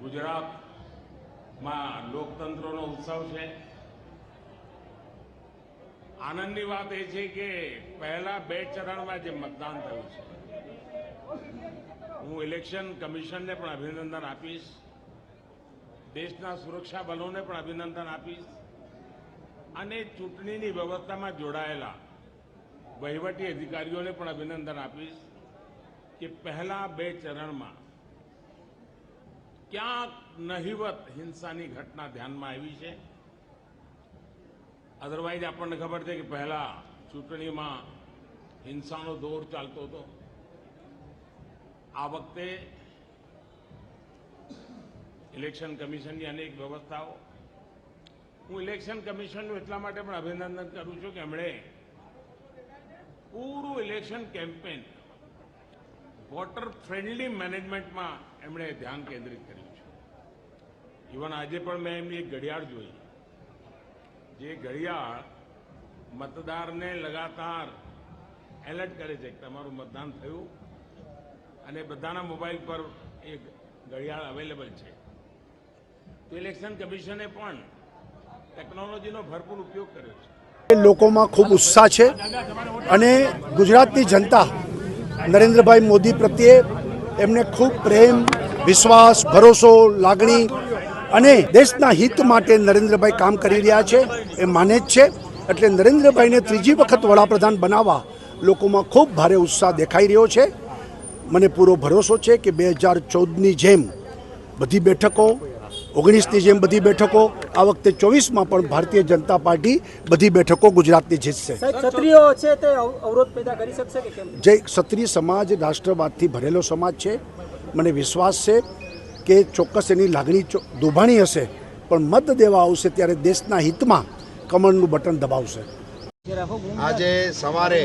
ગુજરાતમાં લોકતંત્રનો ઉત્સવ છે. આનંદની વાત એ છે કે પહેલા બે ચરણમાં જે મતદાન થયું છે, હું ઇલેક્શન કમિશનને પણ અભિનંદન આપીશ. દેશના સુરક્ષા બલોને પણ અભિનંદન આપીશ. અને ચૂંટણીની વ્યવસ્થામાં જોડાયેલા વહીવટી અધિકારીઓને પણ અભિનંદન આપીશ કે પહેલા બે ચરણમાં ક્યાંક નહિવત હિંસાની ઘટના ધ્યાનમાં આવી છે? અધરવાઇઝ આપણને ખબર છે કે પહેલા ચૂંટણીમાં હિંસાનો દોર ચાલતો હતો. આ વખતે ઇલેક્શન કમિશનની અનેક વ્યવસ્થાઓ. હું ઇલેક્શન કમિશનનું એટલા માટે પણ અભિનંદન કરું છું કે એમણે પૂરું ઇલેક્શન કેમ્પેન વોટર ફ્રેન્ડલી મેનેજમેન્ટમાં એમણે ધ્યાન કેન્દ્રિત કર્યું. ઇવન આજે પણ મેં એમની એક ઘડિયાળ જોઈ. જે ઘડિયાળ મતદારને લગાતાર એલર્ટ કરે છે કે તમારું મતદાન થયું અને બધાના મોબાઈલ પર એ ઘડિયાળ અવેલેબલ છે. તો ઇલેક્શન કમિશને પણ ટેકનોલોજીનો ભરપૂર ઉપયોગ કર્યો છે. લોકોમાં ખૂબ ઉત્સાહ છે અને ગુજરાતની જનતા નરેન્દ્રભાઈ મોદી પ્રત્યે એમને ખૂબ પ્રેમ, વિશ્વાસ, ભરોસો, લાગણી અને દેશના હિત માટે નરેન્દ્રભાઈ કામ કરી રહ્યા છે એ માને જ છે. એટલે નરેન્દ્રભાઈને ત્રીજી વખત વડાપ્રધાન બનાવવા લોકોમાં ખૂબ ભારે ઉત્સાહ દેખાઈ રહ્યો છે. મને પૂરો ભરોસો છે કે બે હજાર ચૌદની જેમ બધી બેઠકો ઓગણીસની જેમ બધી બેઠકો આ વખતે ચોવીસમાં પણ ભારતીય જનતા પાર્ટી બધી બેઠકો ગુજરાતની જીતશે. જે ક્ષત્રિય સમાજ રાષ્ટ્રવાદથી ભરેલો સમાજ છે. મને વિશ્વાસ છે કે ચોક્કસ એની લાગણી દુભાણી હશે, પણ મત દેવા આવશે ત્યારે દેશના હિતમાં કમળનું બટન દબાવશે. આજે સવારે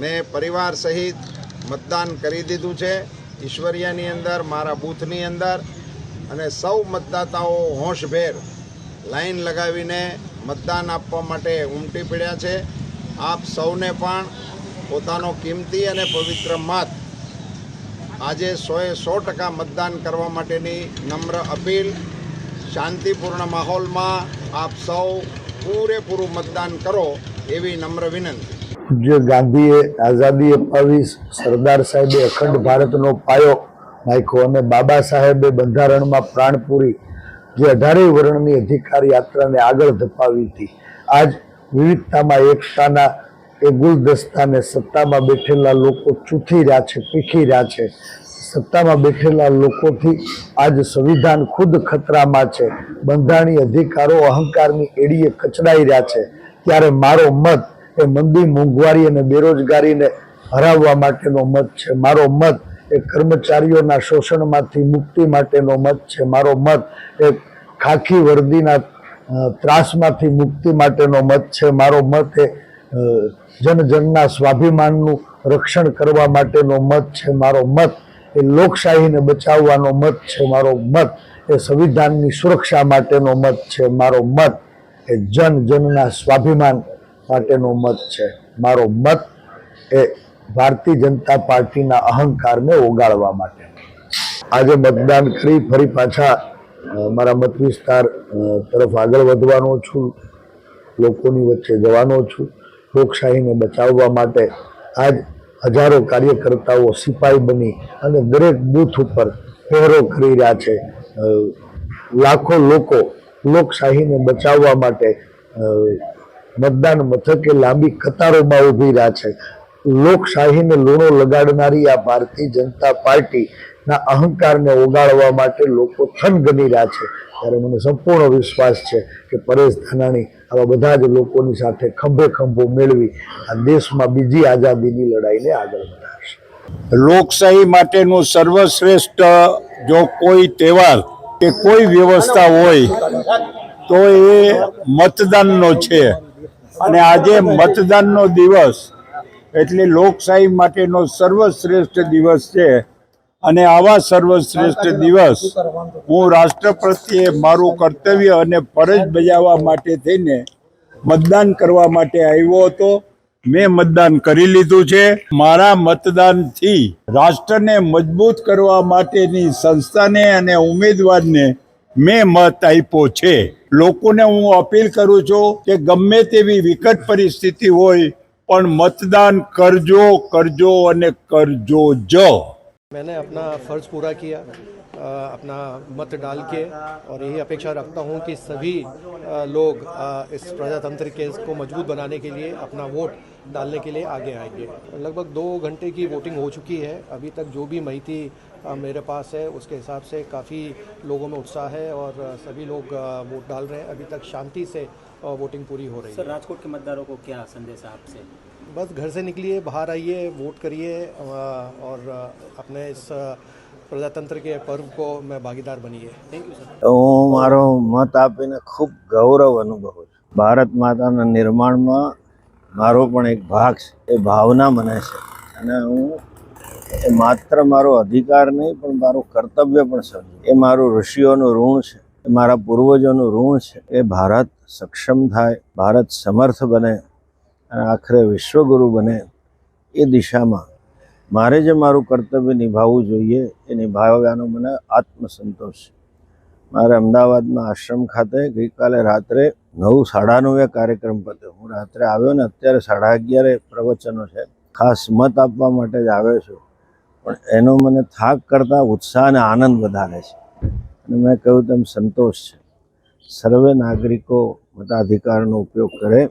મેં પરિવાર સહિત મતદાન કરી દીધું છે. ઈશ્વરિયાની અંદર, મારા બૂથની અંદર, અને સૌ મતદાતાઓ હોંશભેર લાઈન લગાવીને મતદાન આપવા માટે ઉમટી પડ્યા છે. આપ સૌને પણ પોતાનો કિંમતી અને પવિત્ર મત આજે સોએ સો ટકા મતદાન કરવા માટેની નમ્ર અપીલ. શાંતિપૂર્ણ માહોલમાં આપ સૌ પૂરેપૂરું મતદાન કરો એવી નમ્ર વિનંતી. જે ગાંધીએ આઝાદી અપાવી સરદાર સાહેબે અખંડ ભારતનો પાયો નાખ્યો અને બાબા સાહેબે બંધારણમાં પ્રાણ પૂરી જે અઢારેય વર્ણની અધિકાર યાત્રાને આગળ ધપાવી હતી. આજ વિવિધતામાં એકતાના એ ગુલદસ્તાને સત્તામાં બેઠેલા લોકો ચૂથી રહ્યા છે, પીખી રહ્યા છે. સત્તામાં બેઠેલા લોકોથી આજ સંવિધાન ખુદ ખતરામાં છે. બંધારણીય અધિકારો અહંકારની એડીએ કચડાઈ રહ્યા છે. ત્યારે મારો મત એ મંદી મોંઘવારી અને બેરોજગારીને હરાવવા માટેનો મત છે. મારો મત એ કર્મચારીઓના શોષણમાંથી મુક્તિ માટેનો મત છે. મારો મત એ ખાખી વર્દીના ત્રાસમાંથી મુક્તિ માટેનો મત છે. મારો મત એ જનજનના સ્વાભિમાનનું રક્ષણ કરવા માટેનો મત છે મારો મત. એ લોકશાહીને બચાવવાનો મત છે મારો મત. એ સંવિધાનની સુરક્ષા માટેનો મત છે મારો મત. એ જન જનના સ્વાભિમાન માટેનો મત છે મારો મત. એ ભારતીય જનતા પાર્ટીના અહંકારને ઓગાળવા માટે. આજે મતદાન કરી ફરી પાછા મારા મત વિસ્તાર તરફ આગળ વધવાનો છું. લોકોની વચ્ચે જવાનો છું. લોકશાહીને બચાવવા માટે આજ હજારો કાર્યકર્તાઓ સિપાઈ બની અને દરેક બૂથ ઉપર પહેરો કરી રહ્યા છે. લાખો લોકો લોકશાહીને બચાવવા માટે મતદાન મથકે લાંબી કતારોમાં ઊભી રહ્યા છે. લોકશાહીને લૂણો લગાડનારી આ ભારતીય જનતા પાર્ટીના અહંકારને ઓગાળવા માટે લોકો થનગની રહ્યા છે. ત્યારે મને સંપૂર્ણ વિશ્વાસ છે કે પરેશ ધાનાણી આવા બધા જ લોકોની સાથે ખંભે ખંભો મેળવી આ દેશમાં બીજી આઝાદીની લડાઈને આગળ વધારશે. લોકશાહી માટેનું સર્વશ્રેષ્ઠ જો કોઈ તહેવાર કે કોઈ વ્યવસ્થા હોય, તો એ મતદાનનો છે. અને આજે મતદાનનો દિવસ એટલે લોકશાહી માટેનો સર્વશ્રેષ્ઠ દિવસ છે. અને આવા સર્વશ્રેષ્ઠ દિવસ હું રાષ્ટ્ર પ્રત્યે મારું કર્તવ્ય અને ફરજ બજાવવા માટે થઈને મતદાન કરવા માટે આવ્યો હતો. મેં મતદાન કરી લીધું છે. મારા મતદાનથી રાષ્ટ્રને મજબૂત કરવા માટેની સંસ્થાને અને ઉમેદવારને મેં મત આપ્યો છે. લોકોને હું અપીલ કરું છું કે ગમે તેવી વિકટ પરિસ્થિતિ હોય પણ મતદાન કરજો કરજો અને કરજો જ. मैंने अपना फ़र्ज़ पूरा किया अ, अपना मत डाल के और यही अपेक्षा रखता हूँ कि सभी अ, लोग अ, इस प्रजातंत्र के को मज़बूत बनाने के लिए अपना वोट डालने के लिए आगे आएँगे। लगभग दो घंटे की वोटिंग हो चुकी है। अभी तक जो भी माहिती अ, मेरे पास है उसके हिसाब से काफ़ी लोगों में उत्साह है और सभी लोग वोट डाल रहे हैं। अभी तक शांति से वोटिंग पूरी हो रही है। सर राजकोट के मतदारों को क्या संदेश आपसे? बस घर से निकलिए बाहर आइए वोट करिए अ, और अ, अपने इस अ, प्रजातंत्र के पर्व को मैं भागीदार बनिए थैंक यू सर હું મારો મત આપીને ખૂબ ગૌરવ અનુભવું છું ભારત માતાના નિર્માણમાં મારો પણ એક ભાગ છે એ ભાવના મને છે અને હું એ માત્ર મારો અધિકાર નહીં પણ મારું કર્તવ્ય પણ સમજુ એ મારું ઋષિઓનું ઋણ છે એ મારા પૂર્વજોનું ઋણ છે એ ભારત સક્ષમ થાય ભારત સમર્થ બને અને આખરે વિશ્વગુરુ બને એ દિશામાં મારે જે મારું કર્તવ્ય નિભાવવું જોઈએ એ નિભાવવાનો મને આત્મસંતોષ છે. મારે અમદાવાદમાં આશ્રમ ખાતે ગઈકાલે રાત્રે નવ સાડા નવે કાર્યક્રમ પત્યો. હું રાત્રે આવ્યો ને અત્યારે સાડા અગિયારે પ્રવચનો છે. ખાસ મત આપવા માટે જ આવ્યો છું. પણ એનો મને થાક કરતાં ઉત્સાહ અને આનંદ વધારે છે. અને મેં કહ્યું તેમ સંતોષ છે. સર્વે નાગરિકો મતાધિકારનો ઉપયોગ કરે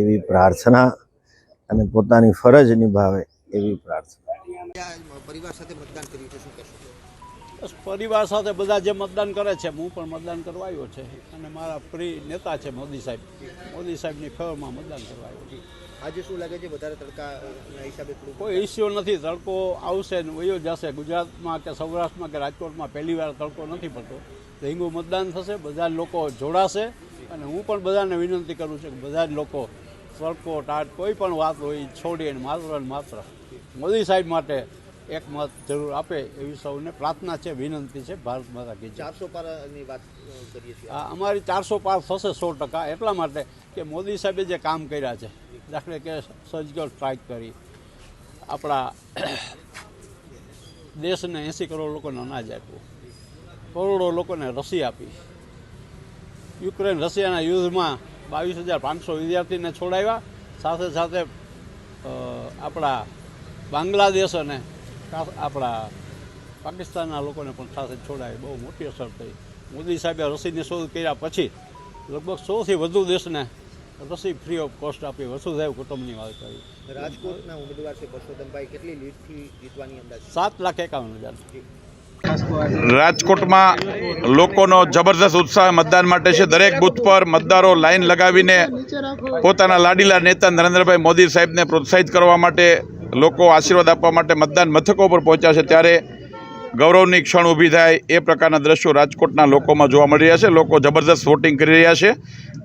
એવી પ્રાર્થના અને પોતાની ફરજ નિભાવે એવી પ્રાર્થના. બસ પરિવાર સાથે બધા જે મતદાન કરે છે હું પણ મતદાન કરવા આવ્યો છે અને મારા પ્રિય નેતા છે મોદી સાહેબ. મોદી સાહેબની ફેવરમાં મતદાન કરવા આવ્યો છે. આજે શું લાગે છે વધારે તડકા હિસાબે કોઈ ઇસ્યુ નથી તડકો આવશે ને વયો જશે. ગુજરાતમાં કે સૌરાષ્ટ્રમાં કે રાજકોટમાં પહેલી વાર તડકો નથી પડતો. ડેન્ગુ મતદાન થશે બધા લોકો જોડાશે અને હું પણ બધાને વિનંતી કરું છું કે બધા જ લોકો તડકો ટાટ કોઈ પણ વાત હોય છોડીને માત્ર ને માત્ર મોદી સાહેબ માટે એક મત જરૂર આપે એવી સૌને પ્રાર્થના છે વિનંતી છે ભારત માતા કી ચારસો પારની વાત કરીએ છીએ. અમારી ચારસો પાર થશે સો ટકા એટલા માટે કે મોદી સાહેબે જે કામ કર્યા છે દાખલે કે સર્જિકલ સ્ટ્રાઇક કરી આપણા દેશને એંસી કરોડ લોકોને અનાજ આપ્યું કરોડો લોકોને રસી આપી. યુક્રેન રશિયાના યુદ્ધમાં બાવીસ હજાર પાંચસો વિદ્યાર્થીને છોડાવ્યા. સાથે સાથે આપણા બાંગ્લાદેશ અને આપણા પાકિસ્તાનના લોકોને પણ સાથે છોડાવી બહુ મોટી અસર થઈ. મોદી સાહેબે રસીની શોધ કર્યા પછી લગભગ સૌથી વધુ દેશને રસી ફ્રી ઓફ કોસ્ટ આપી વસુધૈવ કુટુંબની વાત કરી. રાજકોટના ઉમેદવાર છે પરસોત્તમભાઈ કેટલી લીડથી જીતવાની અંદાજ સાત લાખ એકાવન હજાર. રાજકોટમાં લોકોનો જબરદસ્ત ઉત્સાહ મતદાન માટે છે. દરેક બૂથ પર મતદારો લાઈન લગાવીને પોતાના લાડીલા નેતા નરેન્દ્રભાઈ મોદી સાહેબને પ્રોત્સાહિત કરવા માટે લોકો આશીર્વાદ આપવા માટે મતદાન મથકો પર પહોંચ્યા છે. ત્યારે ગૌરવની ક્ષણ ઊભી થાય એ પ્રકારના દ્રશ્યો રાજકોટના લોકોમાં જોવા મળી રહ્યા છે. લોકો જબરદસ્ત વોટિંગ કરી રહ્યા છે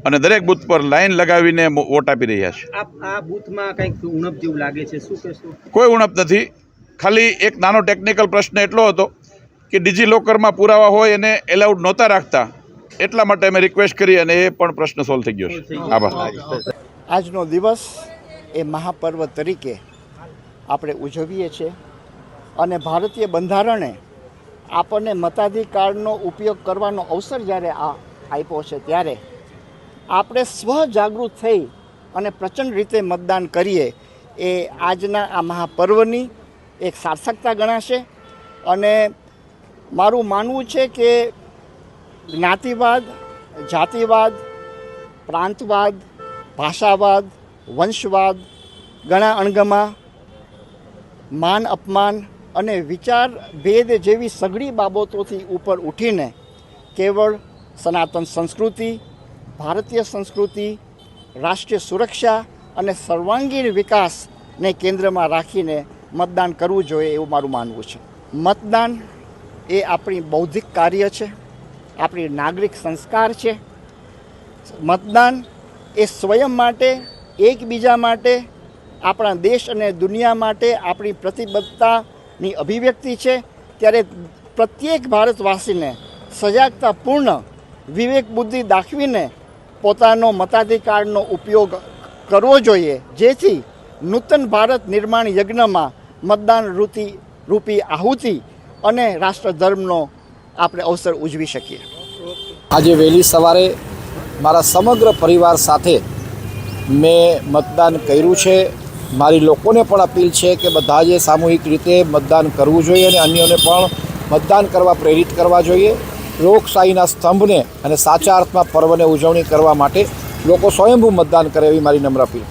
અને દરેક બૂથ પર લાઈન લગાવીને વોટ આપી રહ્યા છે. આ બૂથમાં કંઈક ઉણપ જેવું લાગે છે? શું કોઈ ઉણપ નથી. ખાલી એક નાનો ટેકનિકલ પ્રશ્ન એટલો હતો કે ડિજિલોકરમાં પુરાવા હોય એને એલાઉડ નહોતા રાખતા, એટલા માટે અમે રિક્વેસ્ટ કરી અને એ પણ પ્રશ્ન સોલ્વ થઈ ગયો છે. આભાર. આજનો દિવસ એ મહાપર્વ તરીકે આપણે ઉજવીએ છીએ અને ભારતીય બંધારણે આપણને મતાધિકારનો ઉપયોગ કરવાનો અવસર જ્યારે આ આપ્યો છે ત્યારે આપણે સ્વજાગૃત થઈ અને પ્રચંડ રીતે મતદાન કરીએ એ આજના આ મહાપર્વની એક સાર્થકતા ગણાશે અને મારું માનવું છે કે જ્ઞાતિવાદ, જાતિવાદ, પ્રાંતવાદ, ભાષાવાદ, વંશવાદ ઘણા અણગમા, માન અપમાન અને વિચાર ભેદ જેવી સઘળી બાબતોથી ઉપર ઉઠીને કેવળ સનાતન સંસ્કૃતિ, ભારતીય સંસ્કૃતિ, રાષ્ટ્રીય સુરક્ષા અને સર્વાંગીણ વિકાસને કેન્દ્રમાં રાખીને મતદાન કરવું જોઈએ એવું મારું માનવું છે. મતદાન એ આપણી બૌદ્ધિક કાર્ય છે, આપણી નાગરિક સંસ્કાર છે. મતદાન એ સ્વયં માટે, એકબીજા માટે, આપણા દેશ અને દુનિયા માટે આપણી પ્રતિબદ્ધતાની અભિવ્યક્તિ છે. ત્યારે પ્રત્યેક ભારતવાસીને સજાગતાપૂર્ણ, વિવેક બુદ્ધિ દાખવીને પોતાનો મતાધિકારનો ઉપયોગ કરવો જોઈએ, જેથી નૂતન ભારત નિર્માણ યજ્ઞમાં મતદાન રૂપી આહુતિ અને રાષ્ટ્રધર્મનો આપણે અવસર ઉજવી શકીએ. આજે વહેલી સવારે મારા સમગ્ર પરિવાર સાથે મેં મતદાન કર્યું છે. મારી લોકોને પણ અપીલ છે કે બધા જે સામૂહિક રીતે મતદાન કરવું જોઈએ અને અન્યોને પણ મતદાન કરવા પ્રેરિત કરવા જોઈએ. લોકશાહીના સ્તંભને અને સાચા અર્થમાં પર્વને ઉજવણી કરવા માટે લોકો સ્વયંભૂ મતદાન કરે એવી મારી નમ્ર અપીલ